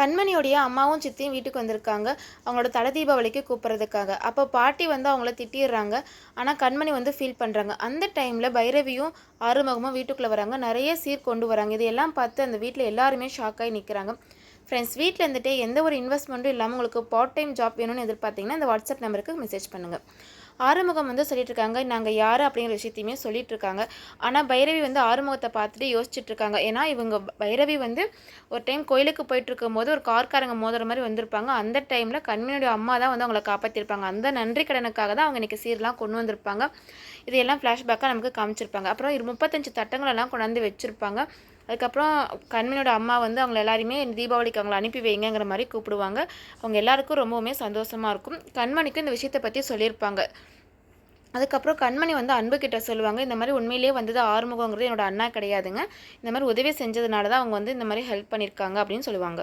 கண்மணியோடைய அம்மாவும் சித்தியும் வீட்டுக்கு வந்திருக்காங்க. அவங்களோட தலை தீபாவளிக்கு கூப்பிட்றதுக்காக. அப்போ பாட்டி வந்து அவங்கள திட்டிடுறாங்க. ஆனால் கண்மணி வந்து ஃபீல் பண்ணுறாங்க அந்த டைமில் பைரவியும் ஆறுமுகமும் வீட்டுக்குள்ளே வராங்க. நிறைய சீர் கொண்டு வராங்க. இதையெல்லாம் பார்த்து அந்த வீட்டில் எல்லாருமே ஷாக் ஆகி நிற்கிறாங்க ஃப்ரெண்ட்ஸ் வீட்டில் இருந்துகிட்டே எந்த ஒரு இன்வெஸ்ட்மெண்ட்டும் இல்லாமல் உங்களுக்கு பார்ட் டைம் ஜாப் வேணும்னு எதிர்பார்த்தீங்கன்னா இந்த வாட்ஸ்அப் நம்பருக்கு மெசேஜ் பண்ணுங்கள் ஆறுமுகம் வந்து சொல்லிட்டு இருக்காங்க நாங்கள் யார் அப்படிங்கிற விஷயத்தையுமே சொல்லிட்டு இருக்காங்க ஆனால் பைரவி வந்து ஆறுமுகத்தை பார்த்துட்டு யோசிச்சுட்டு இருக்காங்க ஏன்னா இவங்க பைரவி வந்து ஒரு டைம் கோயிலுக்கு போயிட்டு இருக்கும் போது ஒரு கார்காரங்க மோதுற மாதிரி வந்திருப்பாங்க. அந்த டைமில் கண்மணியோட அம்மா தான் வந்து அவங்கள காப்பாற்றிருப்பாங்க அந்த நன்றி கடனுக்காக தான் அவங்க இன்றைக்கி சீர்லாம் கொண்டு வந்திருப்பாங்க. இதையெல்லாம் ஃப்ளாஷ்பேக்காக நமக்கு காமிச்சிருப்பாங்க. அப்புறம் இரு முப்பத்தஞ்சு தட்டங்களெல்லாம் கொண்டாந்து வச்சுருப்பாங்க. அதுக்கப்புறம் கண்மணியோட அம்மா வந்து அவங்க எல்லாருமே தீபாவளிக்கு அவங்களை அனுப்பி வைங்கங்கிற மாதிரி கூப்பிடுவாங்க. அவங்க எல்லாருக்கும் ரொம்பவுமே சந்தோஷமாக இருக்கும். கண்மணிக்கும் இந்த விஷயத்தை பற்றி சொல்லியிருப்பாங்க. அதுக்கப்புறம் கண்மணி வந்து அன்பு கிட்ட சொல்லுவாங்க. இந்த மாதிரி உண்மையிலேயே வந்தது ஆறுமுகங்கிறது என்னோட அண்ணா கிடையாதுங்க. இந்த மாதிரி உதவி செஞ்சதுனால தான் அவங்க வந்து இந்த மாதிரி ஹெல்ப் பண்ணியிருக்காங்க அப்படின்னு சொல்லுவாங்க.